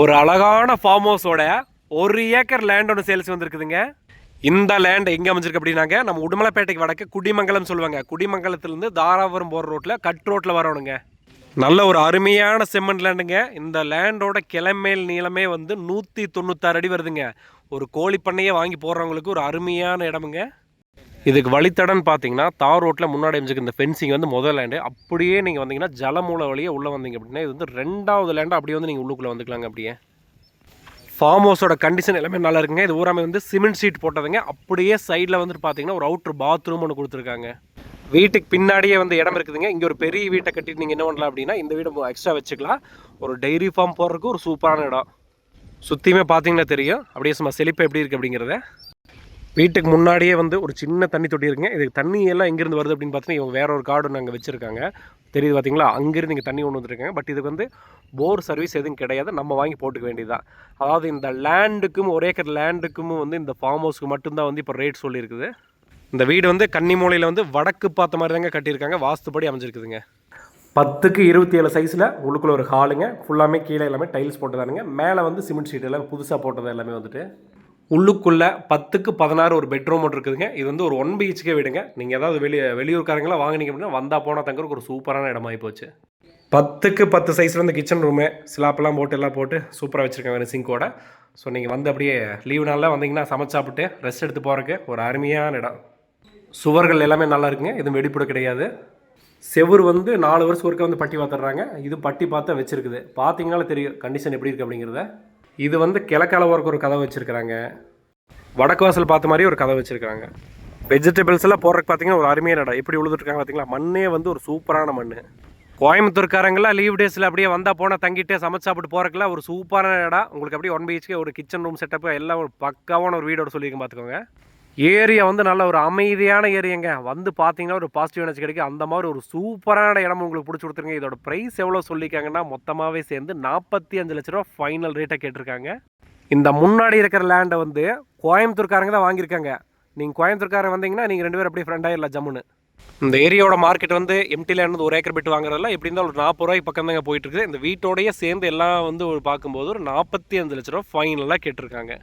ஒரு அழகான ஃபார்ம் ஹவுஸோட ஒரு ஏக்கர் லேண்ட் ஒன்று சேல்ஸ் வந்திருக்குதுங்க. இந்த லேண்ட் எங்கே அமைஞ்சிருக்கு அப்படின்னாங்க நம்ம உடுமலைப்பேட்டைக்கு வடக்கு குடிமங்கலம் சொல்லுவாங்க. குடிமங்கலத்துலேருந்து தாராபுரம் போகிற ரோட்டில் கட் ரோட்டில் வரணுங்க. நல்ல ஒரு அருமையான செம்மண் லேண்டுங்க இந்த லேண்டோட கிளமேல் நீளமே வந்து நூற்றி தொண்ணூத்தாறு அடி வருதுங்க. ஒரு கோழி பண்ணையே வாங்கி போடுறவங்களுக்கு ஒரு அருமையான இடமுங்க. இதுக்கு வழித்தடன்னு பார்த்தீங்கன்னா தார் ரோட்டில் முன்னாடி அமைஞ்சிருக்கு இந்த ஃபென்சிங் வந்து முதல் லேண்டு அப்படியே நீங்கள் வந்தீங்கன்னா ஜலமூல வழியே உள்ளே வந்தீங்க அப்படின்னா இது வந்து ரெண்டாவது லேண்டு அப்படியே வந்து நீங்கள் உள்ளுக்குள்ளே வந்துக்கலாங்க அப்படியே. ஃபார்ம் ஹவுஸோட கண்டிஷன் எல்லாமே நல்லா இருக்குங்க. இது ஊராமே வந்து சிமெண்ட் ஷீட் போட்டதுங்க. அப்படியே சைடில் வந்துட்டு பார்த்தீங்கன்னா ஒரு அவுட்ரு பாத்ரூம் ஒன்று கொடுத்துருக்காங்க. வீட்டுக்கு பின்னாடியே வந்து இடம் இருக்குதுங்க. இங்கே ஒரு பெரிய வீட்டை கட்டிட்டு நீங்கள் என்ன பண்ணலாம் அப்படின்னா இந்த வீடை எக்ஸ்ட்ரா வச்சுக்கலாம். ஒரு டைரி ஃபார்ம் போடுறதுக்கு ஒரு சூப்பரான இடம். சுற்றியுமே பார்த்தீங்கன்னா தெரியும். அப்படியே சும்மா செழிப்பு எப்படி இருக்குது அப்படிங்கிறத. வீட்டுக்கு முன்னாடியே வந்து ஒரு சின்ன தண்ணி தொட்டி இருக்குங்க. இதுக்கு தண்ணி எல்லாம் எங்கேருந்து வருது அப்படின்னு பார்த்தீங்கன்னா இவங்க வேற ஒரு கார்டு அங்கே வச்சுருக்காங்க. தெரியுது பார்த்தீங்களா அங்கேருந்து இங்கே தண்ணி ஒன்று வந்துருக்காங்க. பட் இதுக்கு வந்து போர் சர்வீஸ் எதுவும் கிடையாது. நம்ம வாங்கி போட்டுக்க வேண்டியதுதான். அதாவது இந்த லேண்டுக்கும் ஒரே ஏக்கர் லேண்டுக்கும் வந்து இந்த ஃபார்ம் ஹவுஸ்க்கு மட்டும்தான் வந்து இப்போ ரேட் சொல்லியிருக்குது. இந்த வீடு வந்து கன்னிமூலையில் வந்து வடக்கு பார்த்த மாதிரி தாங்க கட்டியிருக்காங்க. வாஸ்துப்படி அமைஞ்சிருக்குதுங்க. பத்துக்கு இருபத்தி ஏழு சைஸில் உள்ளுக்குள்ள ஒரு ஹாலுங்க ஃபுல்லாமே கீழே எல்லாமே டைல்ஸ் போட்டதானுங்க. மேலே வந்து சிமெண்ட் ஷீட் எல்லாம் புதுசாக போட்டது எல்லாமே வந்துட்டு. உள்ளுக்குள்ளே பத்துக்கு பதினாறு ஒரு பெட்ரூம் ஒன்று இருக்குதுங்க. இது வந்து ஒரு ஒன் பிஹெச்கே வீடுங்க. நீங்கள் ஏதாவது வெளியே வெளியூர்காரங்களாம் வாங்கினீங்க அப்படின்னா வந்தால் போனால் தங்குறதுக்கு ஒரு சூப்பரான இடமாகி போச்சு. பத்துக்கு பத்து சைஸில் வந்து கிச்சன் ரூமு ஸ்லாப்லாம் போட்டு எல்லாம் போட்டு சூப்பராக வச்சுருக்காங்க சிங்கோட ஸோ நீங்கள் வந்து அப்படியே லீவு நாளில் வந்தீங்கன்னா சமைச்சாப்பிட்டு ரெஸ்ட் எடுத்து போகிறதுக்கு ஒரு அருமையான இடம். சுவர்கள் எல்லாமே நல்லா இருக்குங்க. எதுவும் வெடிப்புட கிடையாது. செவுரு வந்து நாலு வருஷம் ஒருக்க வந்து பட்டி பார்த்துட்றாங்க இது பட்டி பார்த்தா வச்சுருக்குது. பார்த்தீங்கனால தெரியும் கண்டிஷன் எப்படி இருக்குது அப்படிங்கிறத. இது வந்து கிழக்கலவருக்கு ஒரு கதை வச்சுருக்கிறாங்க. வடக்கு வாசல் பார்த்த மாதிரி ஒரு கதை வச்சுருக்காங்க வெஜிடபிள்ஸ் எல்லாம் போடுறதுக்கு பார்த்தீங்கன்னா ஒரு அருமையான இடம். எப்படி உழுதுட்டுருக்காங்க பார்த்தீங்களா மண்ணே வந்து ஒரு சூப்பரான மண் கோயம்புத்தூர்காரங்களாம் லீவ் டேஸில் அப்படியே வந்தால் போனால் தங்கிட்டே சமைச்சு சாப்பிட்டு போகிறதுக்குலாம் ஒரு சூப்பரான இடம். உங்களுக்கு அப்படியே ஒன் பிஹெச்கே ஒரு கிச்சன் ரூம் செட்டப் எல்லாம் ஒரு பக்காவான ஒரு வீடோட சொல்லியிருக்கேன் பார்த்துக்கோங்க ஏரியா வந்து நல்ல ஒரு அமைதியான ஏரியாங்க. வந்து பார்த்தீங்கன்னா ஒரு பாசிட்டிவ் எனர்ஜி கிடைக்கும். அந்த மாதிரி ஒரு சூப்பரான இடம் உங்களுக்கு பிடிச்சி கொடுத்துருங்க. இதோட ப்ரைஸ் எவ்வளோ சொல்லியிருக்காங்கன்னா மொத்தமாகவே சேர்ந்து நாற்பத்தி அஞ்சு லட்ச ரூபா ஃபைனல் ரேட்டை கேட்டிருக்காங்க. இந்த முன்னாடி இருக்கிற லேண்டை வந்து கோயம்புத்தூர்காரங்க தான் வாங்கியிருக்காங்க. நீங்கள் கோயம்புத்தூர்காரங்க வந்தீங்கன்னா நீங்கள் ரெண்டு பேரும் அப்படியே ஃப்ரெண்ட் ஆயிடலாம் ஜம்முன்னு? இந்த ஏரியாவோட மார்க்கெட் வந்து எம்டி லேண்ட் வந்து ஒரு ஏக்கர் பிட்டு வாங்குறதுல எப்படி இருந்தாலும் ஒரு நாற்பது ரூபாய்க்கு பக்கம் தாங்க போயிட்டு இருக்குது இந்த வீட்டோடய சேர்ந்து எல்லாம் வந்து ஒரு பார்க்கும்போது ஒரு நாற்பத்தி அஞ்சு லட்ச ரூபா ஃபைனலாக கேட்டிருக்காங்க.